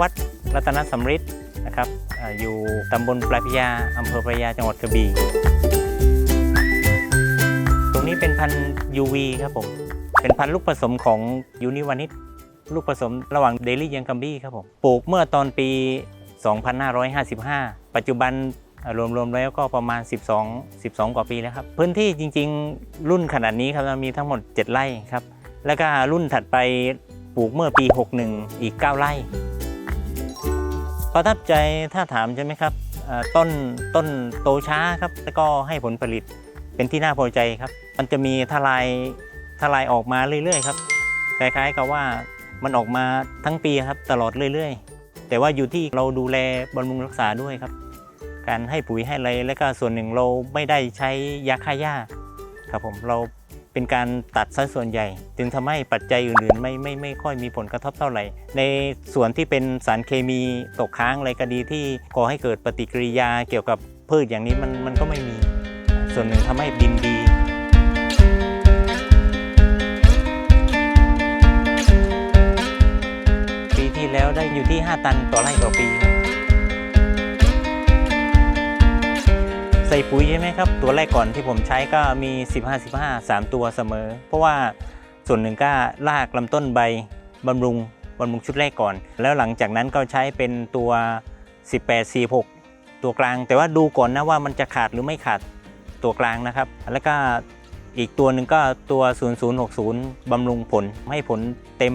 วัดรัตนสำริดนะครับอยู่ตำบลปลายพยาอำเภอปลายพยาจังหวัดกระบี่ตรงนี้เป็นพันธุ์ UV ครับผม เป็นพันธุ์ลูกผสมของยูนิวานิชลูกผสมระหว่างเดลี่ยังกัมบี้ครับผมปลูกเมื่อตอนปี 2555 ปัจจุบันรวมๆแล้วก็ประมาณ 12 12 กว่าปีแล้วครับ พื้นที่จริงๆ รุ่นขนาดนี้ครับมีทั้งหมด 7 ไร่ครับ แล้วก็รุ่นถัดไปปลูกเมื่อปี 61 อีก 9 ไร่ ประทับใจถ้าถามใช่ไหมครับต้นต้นโตช้าครับแล้วก็ให้ผลผลิตเป็นที่น่าพอใจครับ มันจะมีทลายทลายออกมาเรื่อยๆครับคล้ายๆกับว่ามันออกมาทั้งปีครับตลอดเรื่อย ๆ แต่ว่าอยู่ที่เราดูแลบำรุงรักษาด้วยครับ การให้ปุ๋ยให้อะไรแล้วก็ส่วนหนึ่งเราไม่ได้ใช้ยาฆ่าหญ้าครับผมเรา เป็นการตัดซะส่วนใหญ่ จึงทำให้ปัจจัยอื่นๆ ไม่ไม่ไม่ค่อยมีผลกระทบเท่าไหร่ ในส่วนที่เป็นสารเคมีตกค้างอะไรก็ดีที่ก่อให้เกิดปฏิกิริยาเกี่ยวกับพืชอย่างนี้มันมันก็ไม่มี ส่วนหนึ่งทำให้ดินดีปีที่แล้วได้อยู่ที่ 5 ตันต่อไร่ต่อปี ใส่ปุ๋ยใช่ไหมครับ ตัวแรกก่อนที่ผมใช้ก็มี 15 15 3 ตัวเสมอ เพราะว่าส่วนหนึ่งก็ลากลำต้นใบบำรุงบำรุงชุดแรกก่อน แล้วหลังจากนั้นก็ใช้เป็นตัว 18 46 ตัวกลาง แต่ว่าดูก่อนนะว่ามันจะขาดหรือไม่ขาดตัวกลางนะครับ แล้วก็อีกตัวหนึ่งก็ตัว 0060 บำรุงผลให้ผลเต็ม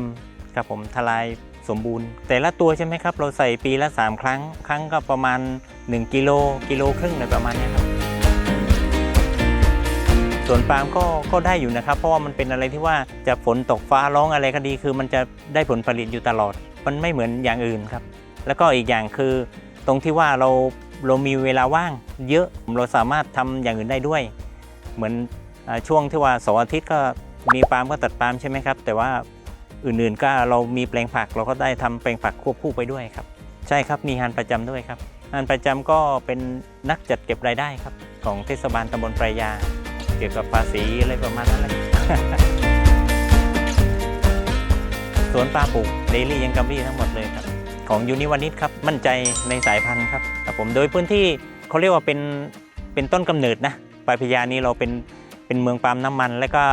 ครับผมทลายสมบูรณ์ แต่ละตัวใช่ไหมครับ เราใส่ปีละ 3 ครั้ง ครั้งก็ประมาณ 1 กิโลกิโลครึ่งอะไรประมาณนี้ครับ ส่วนปาล์มก็ก็ได้อยู่นะครับ เพราะว่ามันเป็นอะไรที่ว่าจะฝนตกฟ้าร้องอะไรก็ดี คือมันจะได้ผลผลิตอยู่ตลอด มันไม่เหมือนอย่างอื่นครับ แล้วก็อีกอย่างคือ ตรงที่ว่าเราเรามีเวลาว่าง เยอะเราสามารถทำอย่างอื่นได้ด้วย เหมือนอช่วงที่ว่าเสาร์อาทิตย์ก็มีปาล์มก็ตัดปาล์มใช่ไหมครับ แต่ว่าอื่นๆก็เรามีแปลงผักเราก็ได้ทำแปลงผักควบคู่ไปด้วยครับ ใช่ครับมีงานประจำด้วยครับงานประจำก็เป็นนักจัดเก็บรายได้ครับ ของเทศบาลตำบลปรายา เกี่ยวกับภาษีอะไรประมาณนั้นแหละสวนปลาปลูกเดลี่ยังกัมบี้ทั้งหมดเลยครับ ของยูนิวานิชครับ มั่นใจในสายพันธุ์ครับครับผมโดยพื้นที่เขาเรียกว่าเป็นเป็นต้นกำเนิดนะปลายพระยานี้เราเป็นเป็นเมืองปาล์มน้ำมัน และก็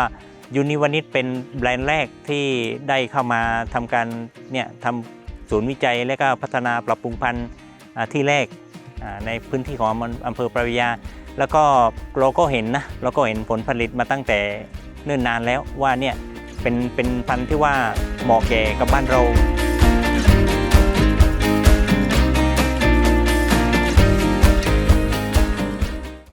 ยูนิวานิชเป็นแบรนด์แรกที่ได้เข้ามาทำการเนี่ยทำศูนย์วิจัยและก็พัฒนาปรับปรุงพันธุ์ที่แรกในพื้นที่ของอำเภอปลายพระยา แล้วก็เราก็เห็นนะเราก็เห็นผลผลิตมาตั้งแต่เนิ่นนานแล้วว่าเนี่ยเป็นเป็นพันธุ์ที่ว่าเหมาะแก่กับบ้านเรา